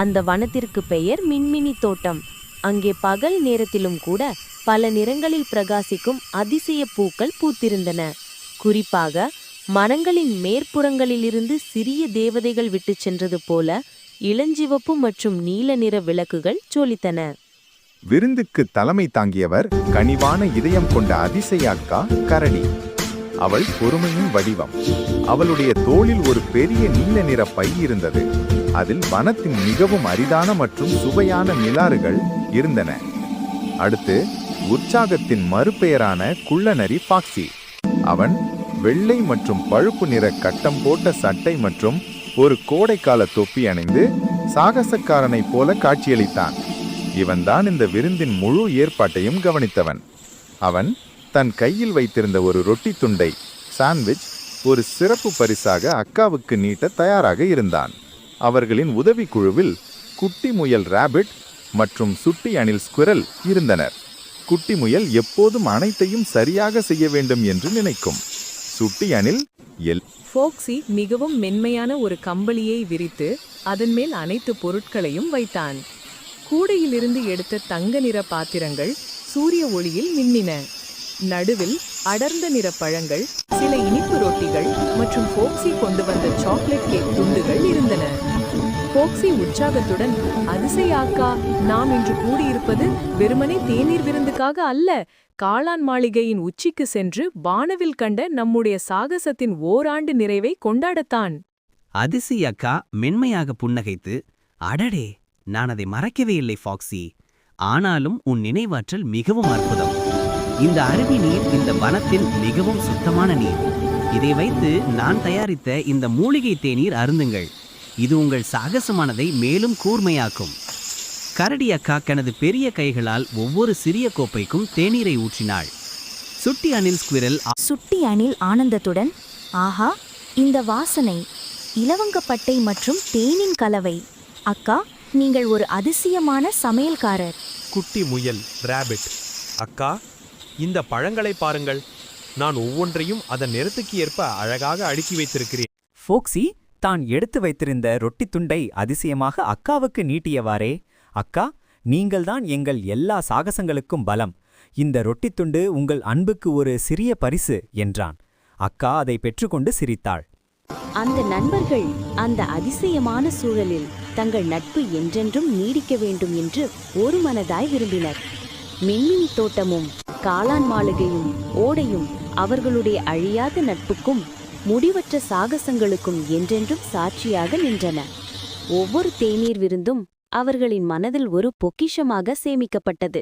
அந்த வனத்திற்கு பெயர் மின்மினி தோட்டம். அங்கே பகல் நேரத்திலும் கூட பல நிறங்களில் பிரகாசிக்கும் அதிசய பூக்கள் பூத்திருந்தன. குறிப்பாக மரங்களின் மேற்புறங்களிலிருந்து சிறிய தேவதைகள் விட்டுச் சென்றது போல இளஞ்சிவப்பு மற்றும் நீல நிற விளக்குகள் ஜொலித்தன. விருந்துக்கு தலைமை தாங்கியவர் கனிவான இதயம் கொண்ட அதிசய அக்கா கரடி. அவள் பொறுமையின் வடிவம். அவளுடைய தோளில் ஒரு பெரிய நீல நிற பை இருந்தது. அதில் வனத்தின் மிகவும் அரிதான மற்றும் சுவையான மிலாறுகள் இருந்தன. அடுத்து உற்சாகத்தின் மறுபெயரான குள்ளநரி பாக்ஸி அவன் வெள்ளை மற்றும் பழுப்பு நிற கட்டம் போட்ட சட்டை மற்றும் ஒரு கோடைக்கால தொப்பி அணிந்து சாகசக்காரனைப் போல காட்சியளித்தான். இவன்தான் இந்த விருந்தின் முழு ஏற்பாட்டையும் கவனித்தவன். அவன் தன் கையில் வைத்திருந்த ஒரு ரொட்டி துண்டை சாண்ட்விச் ஒரு சிறப்பு பரிசாக அக்காவுக்கு நீட்ட தயாராக இருந்தான். அவர்களின் உதவிக்குழுவில் குட்டி முயல் ராபிட் மற்றும் சுட்டி அணில் ஸ்குரல் இருந்தனர். குட்டி முயல் எப்போதும் அனைத்தையும் சரியாக செய்ய வேண்டும் என்று நினைக்கும். சுட்டி அணில் எல். ஃபோக்ஸி மிகவும் மென்மையான ஒரு கம்பளியை விரித்து அதன் மேல் அனைத்து பொருட்களையும் வைத்தான். கூடையிலிருந்து எடுத்த தங்க நிற பாத்திரங்கள் சூரிய ஒளியில் மின்னின. நடுவில் அடர்ந்த நிற பழங்கள் சில இனிப்பு ரொட்டிகள் மற்றும் ஃபோக்ஸி கொண்டு வந்த சாக்லேட் கேக் துண்டுகள் இருந்தன. ஃபோக்ஸி உற்சாகத்துடன் அதிசயாக்கா நாம் இன்று கூடியிருப்பது வெறுமனே தேநீர் விருந்துக்காக அல்ல. காளான் மாளிகையின் உச்சிக்கு சென்று வானவில் கண்ட நம்முடைய சாகசத்தின் ஓராண்டு நிறைவை கொண்டாடத்தான். அதிசி அக்கா மென்மையாக புன்னகைத்து அடடே நான் அதை மறக்கவே இல்லை ஃபாக்ஸி ஆனாலும் உன் நினைவாற்றல் மிகவும் அற்புதம். இந்த அருவி நீர் இந்த வனத்தின் மிகவும் சுத்தமான நீர். இதை வைத்து நான் தயாரித்த இந்த மூலிகை தேநீர் அருந்துங்கள். இது உங்கள் சாகசமானதை மேலும் கூர்மையாக்கும். கரடி அக்கா தனது பெரிய கைகளால் ஒவ்வொரு சிறிய கோப்பைக்கும் தேநீரை ஊற்றினாள். சுட்டி அனில் ஸ்குவிரல் சுட்டி அணில் ஆனந்தத்துடன் ஆஹா இந்த வாசனை. இலவங்கப்பட்டை மற்றும் தேனின் கலவை. அக்கா நீங்கள் ஒரு அதிசயமான சமையல்காரர். குட்டி முயல் ராபிட் அக்கா இந்த பழங்களை பாருங்கள். நான் ஒவ்வொன்றையும் அதன் நிறத்துக்கு ஏற்ப அழகாக அடுக்கி வைத்திருக்கிறேன். ஃபோக்ஸி தான் எடுத்து வைத்திருந்த ரொட்டித் துண்டை அதிசயமாக அக்காவுக்கு நீட்டியவாறே. அக்கா நீங்கள்தான் எங்கள் எல்லா சாகசங்களுக்கும் பலம். இந்த ரொட்டித் துண்டு உங்கள் அன்புக்கு ஒரு சிறிய பரிசு என்றான். அக்கா அதை பெற்றுக்கொண்டு சிரித்தாள். அந்த நண்பர்கள் அந்த அதிசயமான சூழலில் தங்கள் நட்பு என்றென்றும் நீடிக்க வேண்டும் என்று ஒரு மனதாய் விரும்பினர். மின்மினி தோட்டமும் காளான் மாளிகையும் ஓடையும் அவர்களுடைய அழியாத நட்புக்கும் முடிவற்ற சாகசங்களுக்கும் என்றென்றும் சாட்சியாக நின்றன. ஒவ்வொரு தேநீர் விருந்தும் அவர்களின் மனதில் ஒரு பொக்கிஷமாக சேமிக்கப்பட்டது.